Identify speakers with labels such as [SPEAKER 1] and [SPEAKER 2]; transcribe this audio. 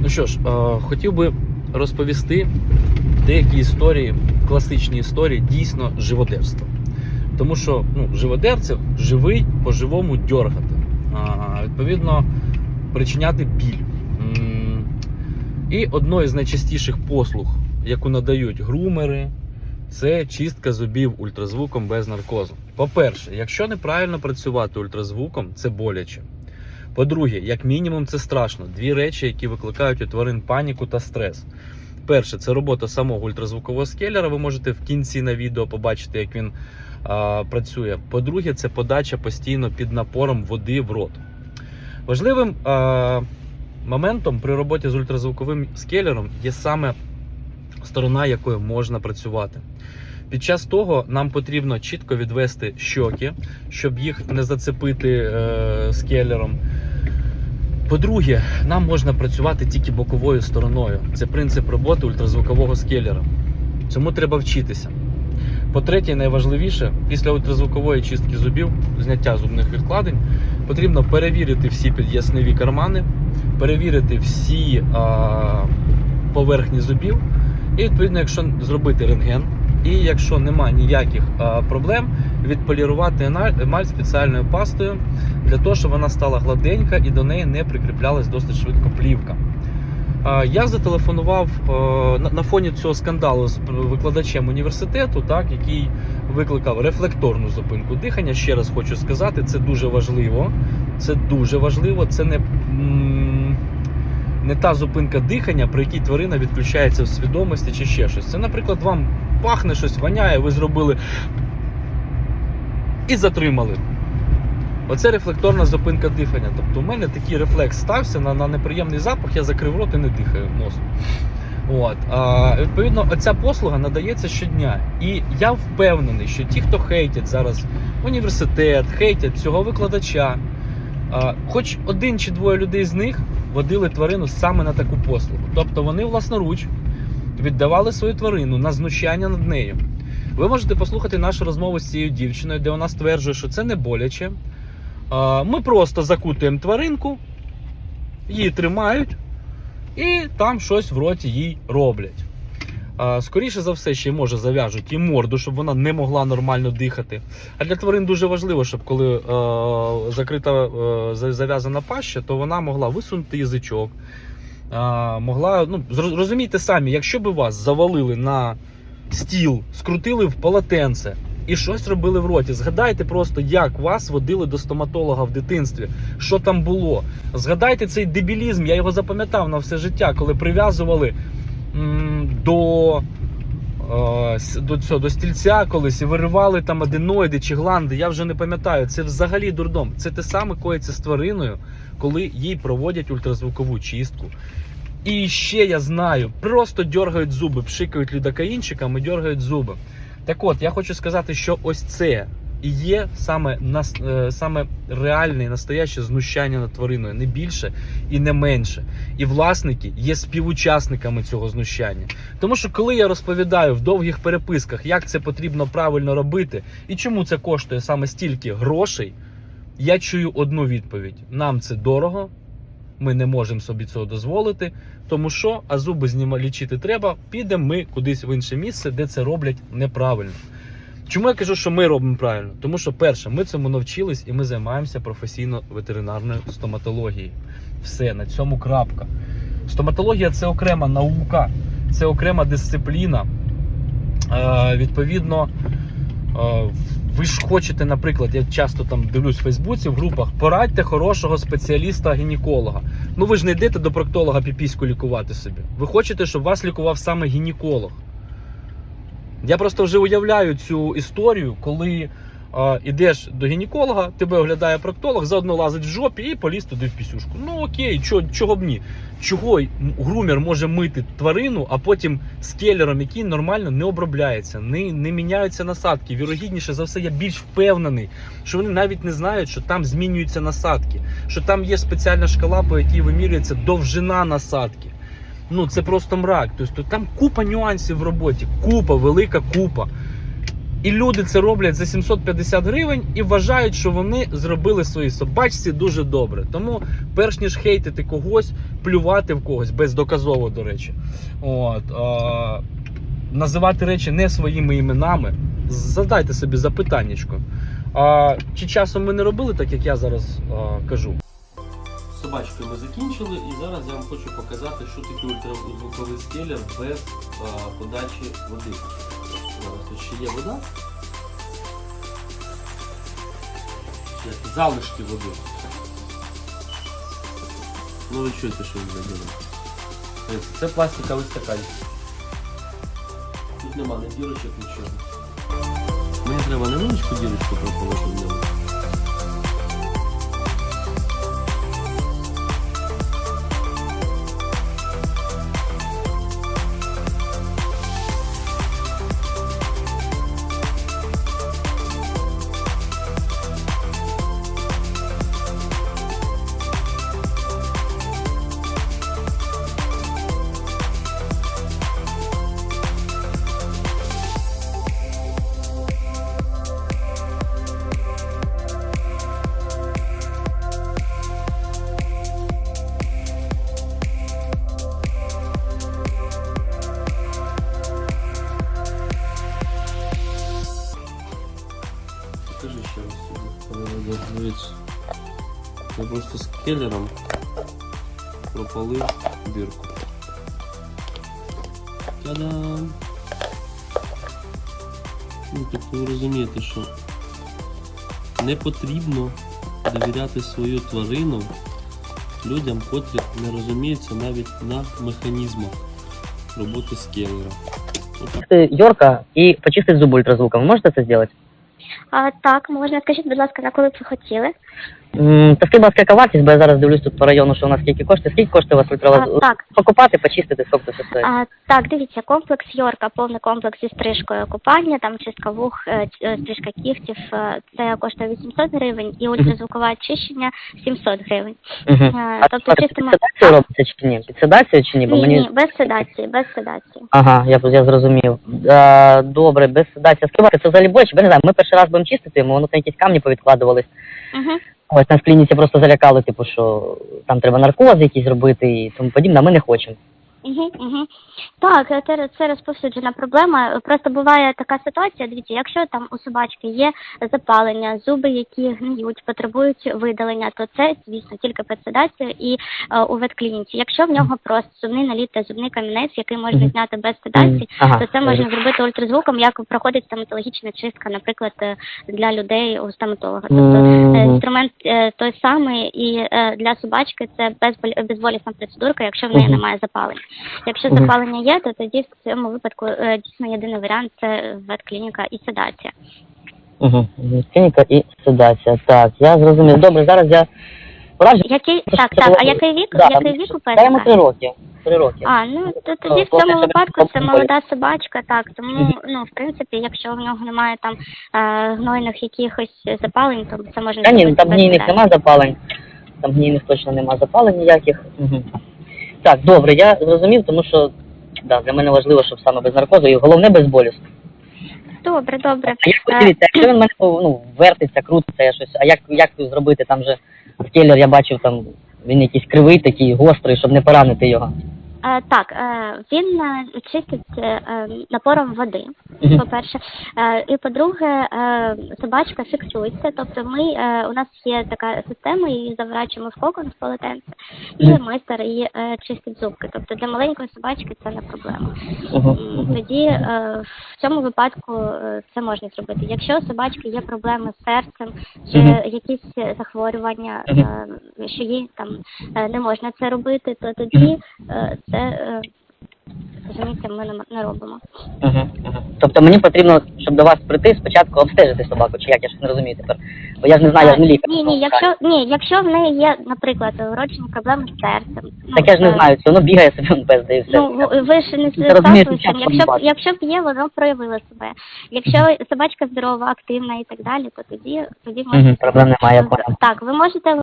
[SPEAKER 1] Ну що ж, е, хотів би розповісти деякі історії, класичні історії, дійсно живодерства. Тому що ну, живодер це живий по-живому дьоргати. Відповідно, причиняти біль. І одною з найчастіших послуг, яку надають грумери, це чистка зубів ультразвуком без наркозу. По-перше, якщо неправильно працювати ультразвуком, це боляче. По-друге, як мінімум, це страшно. Дві речі, які викликають у тварин паніку та стрес. Перше, це робота самого ультразвукового скелера. Ви можете в кінці на відео побачити, як він а, працює. По-друге, це подача постійно під напором води в рот. Важливим а, моментом при роботі з ультразвуковим скелером є саме сторона, якою можна працювати. Під час того нам потрібно чітко відвести щоки, щоб їх не зацепити е, скелером. По-друге, нам можна працювати тільки боковою стороною. Це принцип роботи ультразвукового скелера. Цьому треба вчитися. По-третє, найважливіше, після ультразвукової чистки зубів, зняття зубних відкладень, потрібно перевірити всі під'ясневі кармани, перевірити всі а, поверхні зубів. І відповідно, якщо зробити рентген, і якщо нема ніяких проблем, відполірувати емаль спеціальною пастою для того, щоб вона стала гладенька і до неї не прикріплялась досить швидко плівка. Я зателефонував е, на фоні цього скандалу з викладачем університету, так, який викликав рефлекторну зупинку дихання. Ще раз хочу сказати, це дуже важливо. Це дуже важливо. Це не, не та зупинка дихання, при якій тварина відключається в свідомості чи ще щось. Це, наприклад, вам пахне щось, воняє, ви зробили і затримали. Оце рефлекторна зупинка дихання. Тобто у мене такий рефлекс стався на, на неприємний запах, я закрив рот і не дихаю носом. От. А, відповідно, оця послуга надається щодня. І я впевнений, що ті, хто хейтять зараз університет, хейтять цього викладача, а, хоч один чи двоє людей з них водили тварину саме на таку послугу. Тобто вони власноруч віддавали свою тварину на знущання над нею. Ви можете послухати нашу розмову з цією дівчиною, де вона стверджує, що це не боляче. Ми просто закутуємо тваринку, її тримають, і там щось в роті їй роблять. Скоріше за все, ще може зав'яжуть їй морду, щоб вона не могла нормально дихати. А для тварин дуже важливо, щоб коли е, закрита е, зав'язана паща, то вона могла висунути язичок. Могла, ну, розумієте самі, якщо б вас завалили на стіл, скрутили в полотенце і щось робили в роті. Згадайте просто, як вас водили до стоматолога в дитинстві, що там було. Згадайте цей дебілізм, я його запам'ятав на все життя, коли прив'язували до, до, цього, до стільця колись і виривали там аденоїди чи гланди. Я вже не пам'ятаю. Це взагалі дурдом. Це те саме коїться з твариною, коли їй проводять ультразвукову чистку. І ще я знаю, просто дергають зуби, пшикають лідокаїнчиком і дергають зуби. Так от, я хочу сказати, що ось це і є саме, нас, е, саме реальне і настояще знущання над твариною, не більше і не менше. І власники є співучасниками цього знущання. Тому що коли я розповідаю в довгих переписках, як це потрібно правильно робити і чому це коштує саме стільки грошей, я чую одну відповідь: нам це дорого. Ми не можемо собі цього дозволити, тому що а зуби зніма лічити треба. Підемо ми кудись в інше місце, де це роблять неправильно. Чому я кажу, що ми робимо правильно? Тому що, перше, ми цьому навчились і ми займаємося професійно ветеринарною стоматологією. Все, на цьому крапка. Стоматологія це окрема наука, це окрема дисципліна. Е, відповідно, е, ви ж хочете, наприклад, я часто там дивлюсь в Фейсбуці в групах, порадьте хорошого спеціаліста-гінеколога. Ну ви ж не йдете до проктолога піпіську лікувати собі. Ви хочете, щоб вас лікував саме гінеколог. Я просто вже уявляю цю історію, коли е, ідеш до гінеколога, тебе оглядає проктолог, заодно лазить в жопі і поліз туди в пісюшку. Ну окей, чого, чого б ні? Чого грумер може мити тварину, а потім скелером, який нормально не обробляється, не, не міняються насадки. Вірогідніше за все, я більш впевнений, що вони навіть не знають, що там змінюються насадки, що там є спеціальна шкала, по якій вимірюється довжина насадки. Ну це просто мрак. Тобто там купа нюансів в роботі, купа, велика купа. І люди це роблять за 750 гривень і вважають, що вони зробили своїй собачці дуже добре. Тому, перш ніж хейтити когось, плювати в когось бездоказово, до речі. От, а, називати речі не своїми іменами. Задайте собі запитаннячко. А, чи часом ми не робили так, як я зараз а, кажу?
[SPEAKER 2] Собачкою ми закінчили і зараз я вам хочу показати, що таке ультразвуковий скелер без а, подачі води. Зараз тут ще є вода. Як залишки води. Ну ви чуєте, що він зробили? Це пластиковий стаканчик. Тут нема ні дірочок, нічого. Мені треба невеличку дірочку прополити в ньому. Покажи ще раз сюди. Дивіться. Я просто скелером пропалив дірку. Та-дам! Ну, тобто ви розумієте, що не потрібно довіряти свою тварину людям, котрі не розуміються навіть на механізмах роботи скелера.
[SPEAKER 3] Йорка і почистити зуби ультразвуком. Можете це зробити?
[SPEAKER 4] А, так, можна. Скажіть, будь ласка, на коли б ви хотіли?
[SPEAKER 3] Скільки у вас яка вартість, бо я зараз дивлюсь тут по району, що у нас скільки коштує. Скільки коштує у вас
[SPEAKER 4] А, так,
[SPEAKER 3] Покупати, почистити, скільки це стоїть?
[SPEAKER 4] а, так, дивіться, комплекс Йорка, повний комплекс зі стрижкою купання, там чистка вух, е, е, стрижка кігтів, е, це коштує 800 гривень, і ультразвукове очищення 700 гривень.
[SPEAKER 3] Угу. А
[SPEAKER 4] Тобто
[SPEAKER 3] це
[SPEAKER 4] чистимо...
[SPEAKER 3] під седацією робиться чи ні? Під седацією чи ні? Бо
[SPEAKER 4] Ні,
[SPEAKER 3] мені...
[SPEAKER 4] ні, без седації, без седації.
[SPEAKER 3] Ага, я, я зрозумів. А, добре, без седації. Скільки це взагалі боляче? Бо не знаю, ми перший раз будемо чистити, йому воно там якісь камні повідкладувались.
[SPEAKER 4] Угу.
[SPEAKER 3] Ось нас в клініці просто залякали, типу, що там треба наркози якісь робити і тому подібне, а ми не хочемо.
[SPEAKER 4] Угу, угу. Так, е, це, це розповсюджена проблема. Просто буває така ситуація. Дивіться, якщо там у собачки є запалення, зуби, які гниють, потребують видалення, то це звісно тільки під і е, у ветклініці. Якщо в нього просто зубний наліт та зубний камінець, який можна зняти без седації,
[SPEAKER 3] Ага.
[SPEAKER 4] то це можна зробити ультразвуком, як проходить стоматологічна чистка, наприклад, е, для людей у стоматолога. Тобто е, інструмент е, той самий, і е, для собачки це безболісна процедурка, якщо в неї немає запалення. Якщо запалення є, то тоді в цьому випадку е, дійсно єдиний варіант це ветклініка і седація.
[SPEAKER 3] Угу. Клініка і седація. Так, я зрозумів. Добре, зараз я пораджу.
[SPEAKER 4] Який так, так. А який вік?
[SPEAKER 3] Да,
[SPEAKER 4] який вік у
[SPEAKER 3] Та йому три роки. Три роки.
[SPEAKER 4] А, ну то тоді в цьому випадку це молода собачка, так. Тому ну в принципі, якщо в нього немає там е, гнойних якихось запалень, то це можна
[SPEAKER 3] Та ні,
[SPEAKER 4] зробити
[SPEAKER 3] там
[SPEAKER 4] без
[SPEAKER 3] гнійних
[SPEAKER 4] седації.
[SPEAKER 3] нема запалень. Там гнійних точно нема запалень ніяких. Угу. Так, добре, я зрозумів, тому що да, для мене важливо, щоб саме без наркозу і головне без болісу.
[SPEAKER 4] Добре, добре.
[SPEAKER 3] А як подивіться, якщо він в мене ну, вертиться, крутиться, я щось, а як, як зробити там же скелер, я бачив там, він якийсь кривий такий, гострий, щоб не поранити його.
[SPEAKER 4] Е, так, е, він е, чистить напором води, по-перше. Е, і по-друге, е, собачка фіксується. Тобто ми, е, у нас є така система, її заворачуємо в кокон в полотенце, і майстер її е, чистить зубки. Тобто для маленької собачки це не проблема. Тоді е, в цьому випадку це можна зробити. Якщо у собачки є проблеми з серцем чи якісь захворювання, е, що їй там не можна це робити, то тоді е, це е, розумієте, ми не, робимо.
[SPEAKER 3] Угу. Тобто мені потрібно, щоб до вас прийти, спочатку обстежити собаку, чи як я ж не розумію тепер. Бо я ж не знаю, я ж не лікар.
[SPEAKER 4] Ні, ні, якщо ні, якщо в неї є, наприклад, вроджені проблеми з серцем. ну,
[SPEAKER 3] Так я ж не
[SPEAKER 4] е,
[SPEAKER 3] знаю, все одно бігає собі пес, і все.
[SPEAKER 4] Ну, ви- ви ж не
[SPEAKER 3] розумієш, як
[SPEAKER 4] Якщо, б- якщо б є, воно проявило себе. Якщо собачка здорова, активна і так далі, то тоді, тоді можна...
[SPEAKER 3] Проблем немає, я понял.
[SPEAKER 4] Так, ви можете